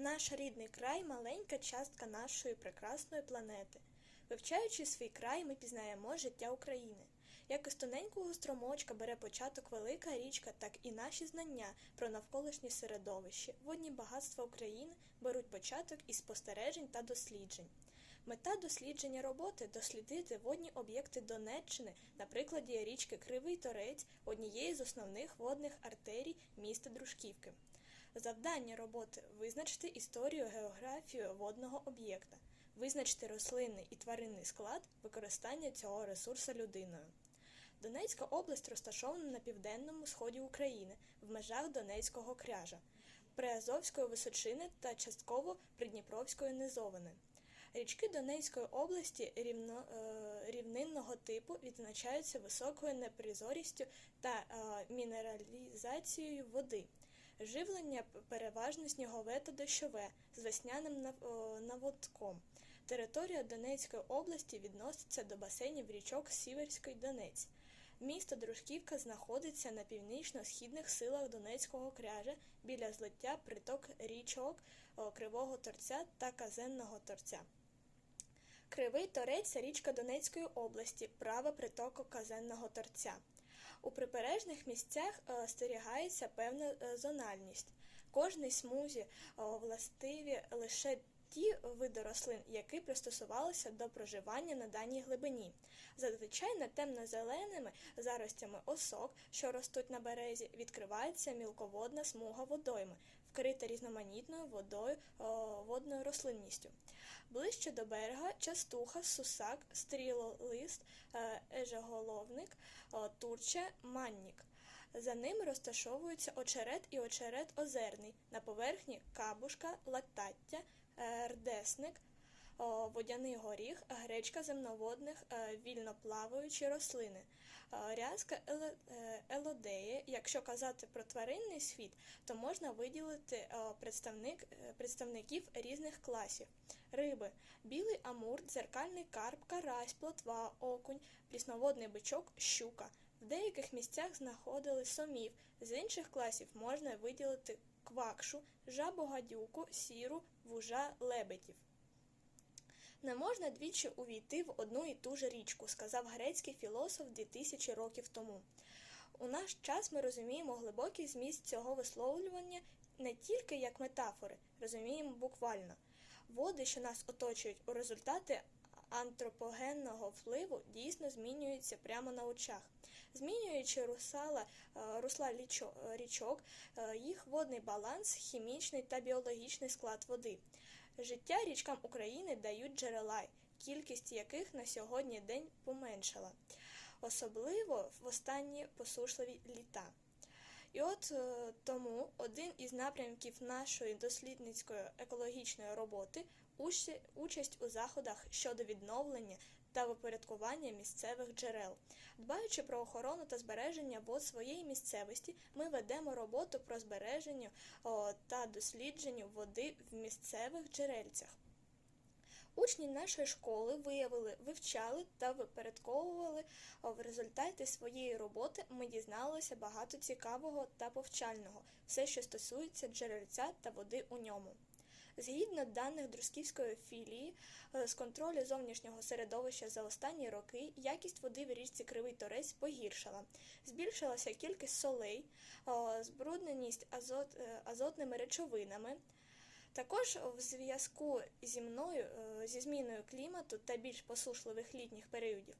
Наш рідний край маленька частка нашої прекрасної планети. Вивчаючи свій край, ми пізнаємо життя України. Як із тоненького струмочка бере початок велика річка, так і наші знання про навколишнє середовище, водні багатства України беруть початок із спостережень та досліджень. Мета дослідження роботи дослідити водні об'єкти Донеччини на прикладі річки Кривий Торець, однієї з основних водних артерій міста Дружківки. Завдання роботи визначити історію географію водного об'єкта, визначити рослинний і тваринний склад використання цього ресурсу людиною. Донецька область розташована на південному сході України в межах Донецького кряжа, Приазовської височини та частково Придніпровської низовини. Річки Донецької області рівно, е, рівнинного типу відзначаються високою непризорістю та е, мінералізацією води. Живлення переважно снігове та дощове з весняним наводком. Територія Донецької області відноситься до басейнів річок Сіверський Донець. Місто Дружківка знаходиться на північно-східних силах Донецького кряжа біля злиття приток річок Кривого Торця та Казенного Торця. Кривий Торець річка Донецької області, права притоку Казенного Торця. У прибережних місцях е, стерігається певна е, зональність. Кожній смузі е, властиві лише ті види рослин, які пристосувалися до проживання на даній глибині. Зазвичай над темно-зеленими заростями осок, що ростуть на березі, відкривається мілководна смуга водойми, вкрита різноманітною водою водною рослинністю. Ближче до берега частуха, сусак, стрілолист, е, ежеголовник, о, турча, маннік. За ними розташовуються очерет і очерет озерний. На поверхні кабушка, латаття, е, рдесник, водяний горіх, гречка земноводних, е, вільноплаваючі рослини, е, рязка е, елодеї. Якщо казати про тваринний світ, то можна виділити е, представник, е, представників різних класів. Риби, білий амур, дзеркальний карп, карась, плотва, окунь, прісноводний бичок, щука. В деяких місцях знаходили сомів, з інших класів можна виділити квакшу, жабу гадюку, сіру, вужа, лебедів. Не можна двічі увійти в одну і ту ж річку, сказав грецький філософ 2000 років тому. У наш час ми розуміємо глибокий зміст цього висловлювання не тільки як метафори, розуміємо буквально. Води, що нас оточують у результаті антропогенного впливу, дійсно змінюються прямо на очах. Змінюючи русала, е, русла е, річок, е, їх водний баланс, хімічний та біологічний склад води. Життя річкам України дають джерела, кількість яких на сьогодні день поменшала, особливо в останні посушливі літа. І от тому один із напрямків нашої дослідницької екологічної роботи участь у заходах щодо відновлення та випорядкування місцевих джерел. Дбаючи про охорону та збереження вод своєї місцевості, ми ведемо роботу про збереження та дослідження води в місцевих джерельцях. Учні нашої школи виявили, вивчали та випорядковували а в результаті своєї роботи ми дізналися багато цікавого та повчального, все, що стосується джерельця та води у ньому. Згідно даних Друзківської філії, е, з контролю зовнішнього середовища за останні роки якість води в річці Кривий Торець погіршала. Збільшилася кількість солей, збрудненість азот, е, азотними речовинами. Також в зв'язку зі мною е, зі зміною клімату та більш посушливих літніх періодів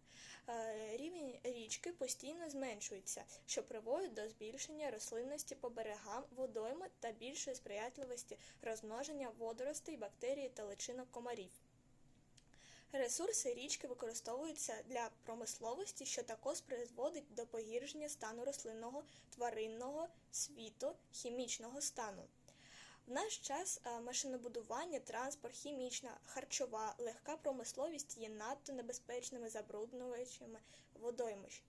е, рівень річки постійно зменшується, що приводить до збільшення рослинності по берегам водойми та більшої сприятливості розмноження водоростей, бактерій та личинок комарів. Ресурси річки використовуються для промисловості, що також призводить до погіршення стану рослинного, тваринного світу, хімічного стану. В наш час е, машинобудування, транспорт, хімічна, харчова, легка промисловість є надто небезпечними забруднювачами водоймищ.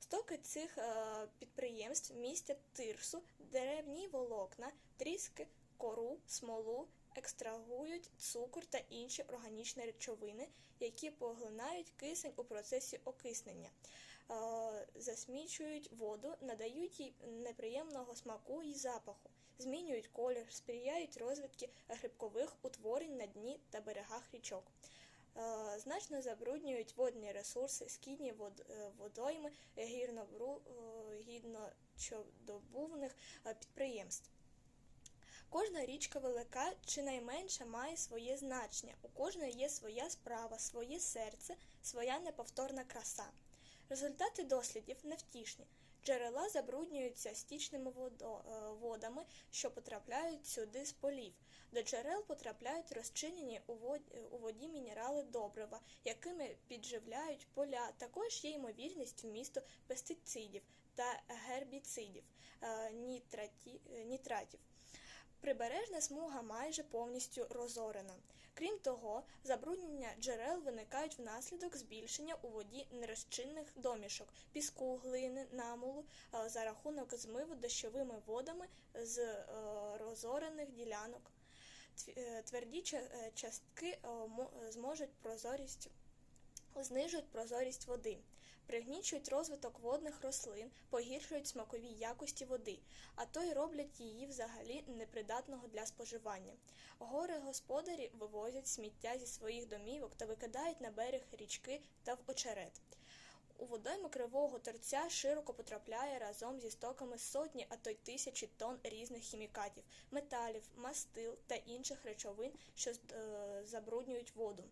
Стоки цих е, підприємств містять тирсу, деревні волокна, тріски, кору, смолу, екстрагують цукор та інші органічні речовини, які поглинають кисень у процесі окиснення, засмічують воду, надають їй неприємного смаку і запаху, змінюють колір, сприяють розвитку грибкових утворень на дні та берегах річок. Е, Значно забруднюють водні ресурси, скідні вод- е, водойми е, гідночодобувних е, підприємств. Кожна річка велика чи найменша має своє значення. У кожної є своя справа, своє серце, своя неповторна краса. Результати дослідів невтішні. Джерела забруднюються стічними е, водами, що потрапляють сюди з полів. До джерел потрапляють розчинені у вод- у воді мінерали добрива, якими підживляють поля. Також є ймовірність вмісту пестицидів та гербіцидів, е, е, нітратів. Прибережна смуга майже повністю розорена. Крім того, забруднення джерел виникають внаслідок збільшення у воді нерозчинних домішок, піску, глини, намулу е, за рахунок змиву дощовими водами з е, розорених ділянок. Е, Тверді ча- частки зможуть прозорість знижують прозорість води, пригнічують розвиток водних рослин, погіршують смакові якості води, а то й роблять її взагалі непридатного для споживання. Гори господарі вивозять сміття зі своїх домівок та викидають на берег річки та в очерет. У водойми кривого торця широко потрапляє разом зі стоками сотні, а то й тисячі тонн різних хімікатів, металів, мастил та інших речовин, що е, забруднюють воду.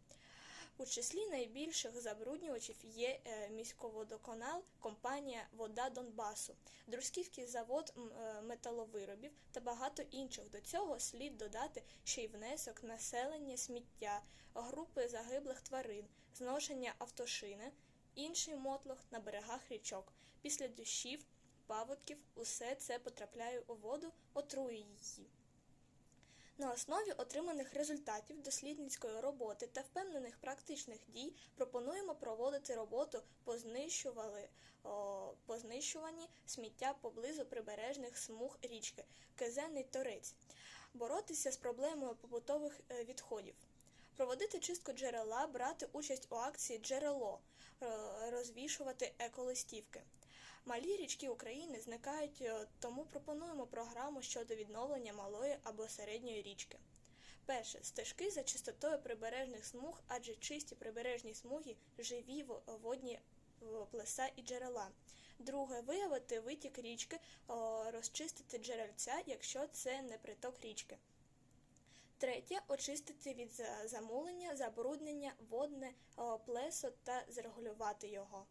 У числі найбільших забруднювачів є е, місьководоканал, компанія Вода Донбасу, Друзківський завод е, металовиробів та багато інших. До цього слід додати ще й внесок населення сміття, групи загиблих тварин, зношення автошини, інший мотлох на берегах річок. Після дощів, паводків усе це потрапляє у воду, отрує її. На основі отриманих результатів дослідницької роботи та впевнених практичних дій пропонуємо проводити роботу по, знищували, о, по знищуванні сміття поблизу прибережних смуг річки Кезенний Торець, боротися з проблемою побутових е, відходів, проводити чистку джерела, брати участь у акції Джерело, розвішувати еколистівки. Малі річки України зникають, е, тому пропонуємо програму щодо відновлення малої або середньої річки. Перше стежки за чистотою прибережних смуг, адже чисті прибережні смуги живі водні е, плеса і джерела. Друге виявити витік річки, розчистити джерельця, якщо це не приток річки. Третє очистити від замулення, забруднення водне плесо та зрегулювати його.